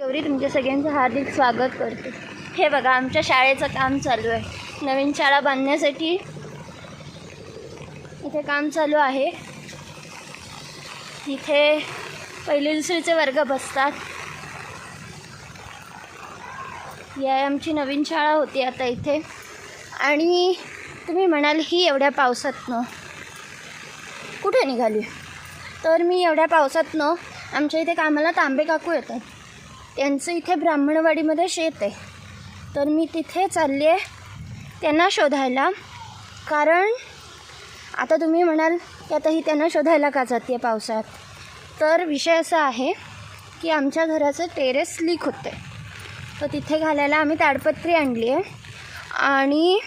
गौरी तुमच्या सगळ्यांचं हार्दिक स्वागत करते. हे बघा आमच्या शाळेचं काम चालू आहे. नवीन शाळा बांधण्यासाठी इथे काम चालू आहे. इथे पहिले दुसरीचे वर्ग बसतात. या आमची नवीन शाळा होती आता इथे. आणि तुम्ही म्हणाल ही एवढ्या पावसातनं कुठे निघाली? तर मी एवढ्या पावसातनं आमच्या इथे कामाला तांबे काकू येतात. त्यांचं इथे ब्राह्मणवाडीमध्ये शेत आहे. तर मी तिथे चालली आहे त्यांना शोधायला. कारण आता तुम्ही म्हणाल की आता ही त्यांना शोधायला का जाते पावसात तर विषय असा आहे की आमच्या घराचं टेरेस लीक होतं आहे तर तिथे घालायला आम्ही ताडपत्री आणली आहे. आणि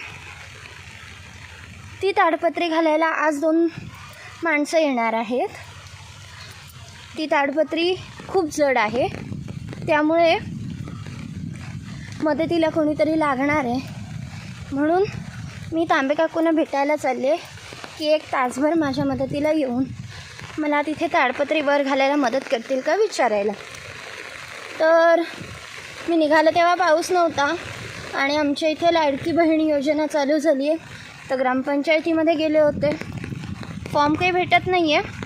ती ताडपत्री घालायला आज दोन माणसं येणार आहेत. ती ताडपत्री खूप जड आहे. त्यामुळे मदतीला कोणीतरी लागणार आहे. म्हणून मी तांबे काकूंना भेटायला चालले की एक तासभर माझ्या मदतीला येऊन मला तिथे ताडपत्री वर घालायला मदत करतील का विचारायला. तर मी निघालं तेव्हा पाऊस नव्हता आणि आमच्या इथे लाडकी बहीण योजना चालू झाली आहे. तर ग्रामपंचायतीमध्ये गेले होते. फॉर्म काही भेटत नाही आहे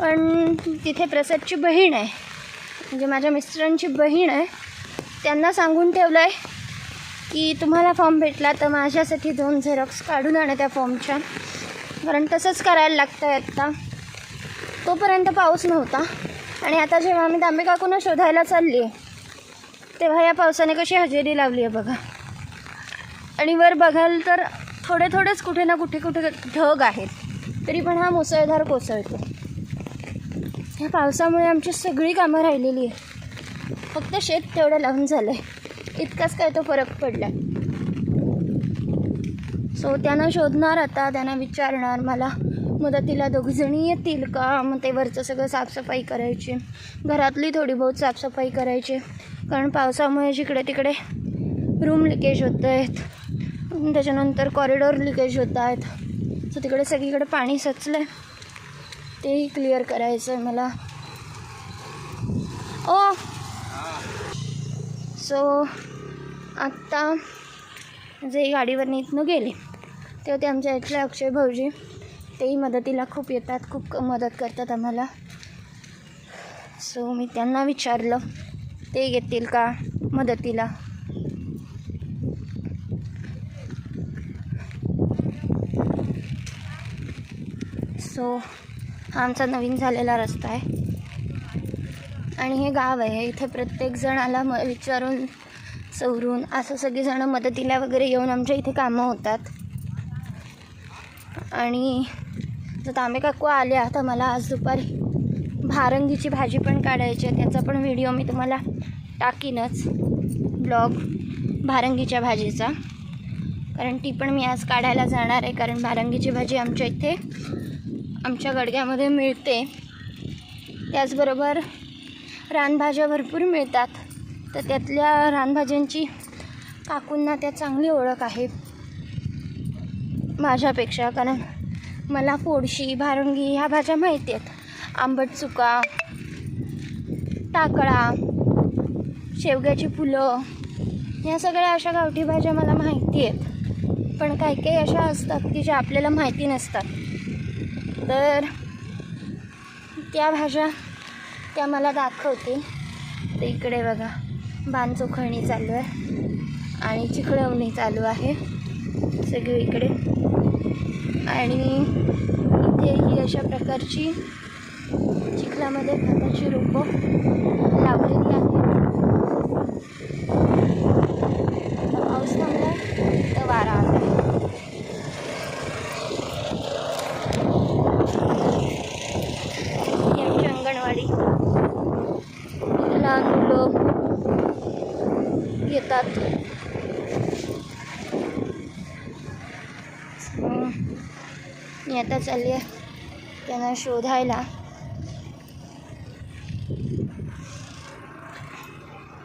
पण तिथे प्रसादची बहीण आहे. म्हणजे माझ्या मिस्टरांची बहीण आहे त्यांना सांगून ठेवलं आहे की तुम्हाला फॉर्म भेटला तर माझ्यासाठी दोन झेरॉक्स काढून आणा त्या फॉर्मच्या कारण तसंच करायला लागतं आहे आत्ता तोपर्यंत पाऊस नव्हता. आणि आता जेव्हा आम्ही तांबे शोधायला चालली आहे तेव्हा या पावसाने कशी हजेरी लावली आहे बघा. आणि वर बघाल तर थोडे थोडेच कुठे ना कुठे कुठे ढग आहेत. तरी पण हा मुसळधार कोसळतो. ह्या पावसामुळे आमची सगळी कामं राहिलेली आहे. फक्त शेत तेवढं लावून झालं आहे इतकाच काय तो फरक पडला सो त्यांना शोधणार आता त्यांना विचारणार मला मदतीला दोघजणी येतील का? मग ते वरचं सगळं साफसफाई करायची. घरातली थोडी बहुत साफसफाई करायची. कारण पावसामुळे जिकडे तिकडे रूम लिकेज होत आहेत त्याच्यानंतर कॉरिडॉर लिकेज होत आहेत सो तिकडे सगळीकडे पाणी सचलं आहे तेही क्लिअर करायचं आहे मला. ओ! सो आत्ता जे गाडीवरनं इथनं गेले तेव्हा ते आमच्या इथले अक्षय भाऊजी. तेही मदतीला खूप येतात खूप मदत करतात आम्हाला. सो मी त्यांना विचारलं ते येतील का मदतीला? सो हा आमचा नवीन झालेला रस्ता आहे. आणि हे गाव आहे. इथे प्रत्येकजणाला म विचारून सवरून असं सगळीजणं मदतीला वगैरे येऊन आमच्या इथे कामं होतात. आणि जर तांबे काकू आल्या तर मला आज दुपारी भारंगीची भाजी पण काढायची आहे. त्याचा पण व्हिडिओ मी तुम्हाला टाकीनच. ब्लॉग भारंगीच्या भाजीचा. कारण ती पण मी आज काढायला जाणार आहे. कारण भारंगीची भाजी आमच्या इथे आमच्या गडग्यामध्ये मिळते. त्याचबरोबर रानभाज्या भरपूर मिळतात. तर त्यातल्या रानभाज्यांची काकूंना त्या चांगली ओळख आहे. माझ्यापेक्षा कारण मला फोडशी भारंगी ह्या भाज्या माहिती आहेत. आंबट चुका टाकळा शेवग्याची फुलं ह्या सगळ्या अशा गावठी भाज्या मला माहिती आहेत. पण काही काही अशा असतात की ज्या आपल्याला माहिती नसतात. तर त्या भाज्या त्या मला दाखवतील. तर इकडे बघा बाण चोखळणी चालू आहे आणि चिखळवणी चालू आहे. सगळीकडे आणि इथे ही अशा प्रकारची चिखलामध्ये भाताची रोपं लावलेली आहेत. पाऊस थांबला तर वारा आला ही आमची अंगणवाडी लहान मुलं येतात हं. मी आता चालली आहे त्यांना शोधायला.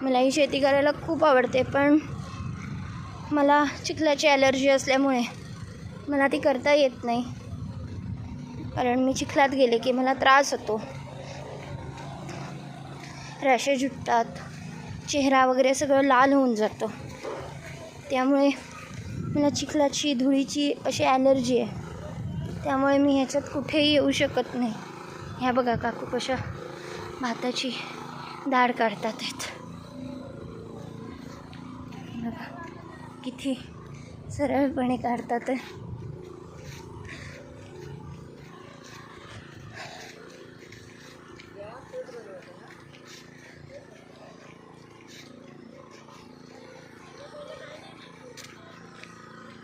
मला ही शेती करायला खूप आवडते पण मला चिखलाची ॲलर्जी असल्यामुळे मला ती करता येत नाही. कारण मी चिखलात गेले की मला त्रास होतो. रॅशे झुटतात चेहरा वगैरे सगळं लाल होऊन जातं. त्यामुळे मला चिखलाची धुळीची अशी ॲलर्जी आहे. त्यामुळे मी ह्याच्यात कुठेही येऊ शकत नाही. ह्या बघा काकू कशा भाताची डाळ काढतात आहेत. बघा किती सरळपणे काढतात आहे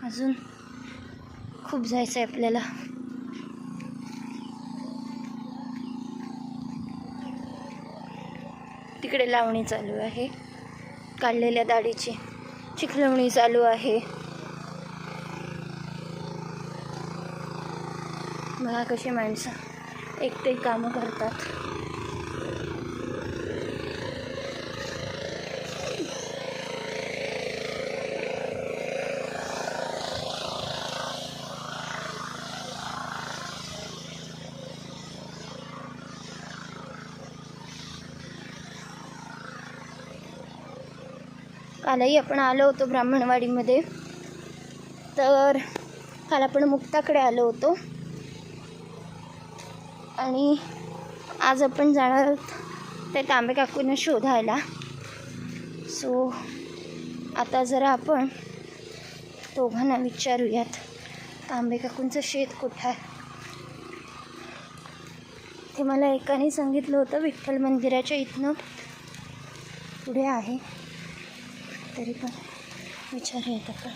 अजून खूप जायचं आहे आपल्याला. तिकडे लावणी चालू आहे. काढलेल्या दाढीची चिखलवणी चालू आहे. बघा कशी माणसं एकटे कामं करतात. कालही आपण आलो होतो ब्राह्मणवाडीमध्ये. तर काल आपण मुक्ताकडे आलो होतो. आणि आज आपण जाणार आहोत ते तांबे काकूंना शोधायला. सो आता जरा आपण दोघांना विचारूयात तांबे काकूंचं शेत कुठं आहे? ते मला एकाने सांगितलं होतं विठ्ठल मंदिराच्या इथनं पुढे आहे. तरी पण विचार येत आता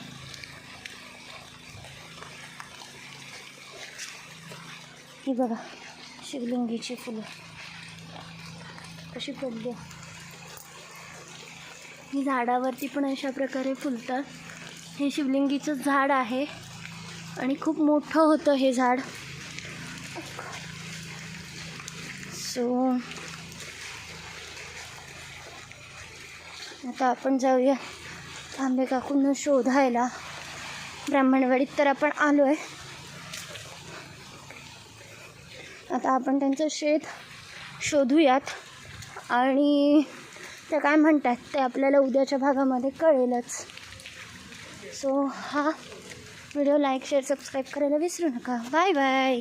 ही बघा शिवलिंगीची फुलं. कशी पडली ही झाडावरती पण अशा प्रकारे फुलतात. हे शिवलिंगीचं झाड आहे आणि खूप मोठं होतं हे झाड. सो आता आपण जाऊया तांबे काकूंना शोधायला. ब्राह्मणवाडीत तर आपण आलो आहे आता आपण त्यांचं शेत शोधूयात. आणि ते काय म्हणतात ते आपल्याला उद्याच्या भागामध्ये कळेलच. सो हा व्हिडिओ लाईक शेअर सबस्क्राईब करायला विसरू नका. Bye bye.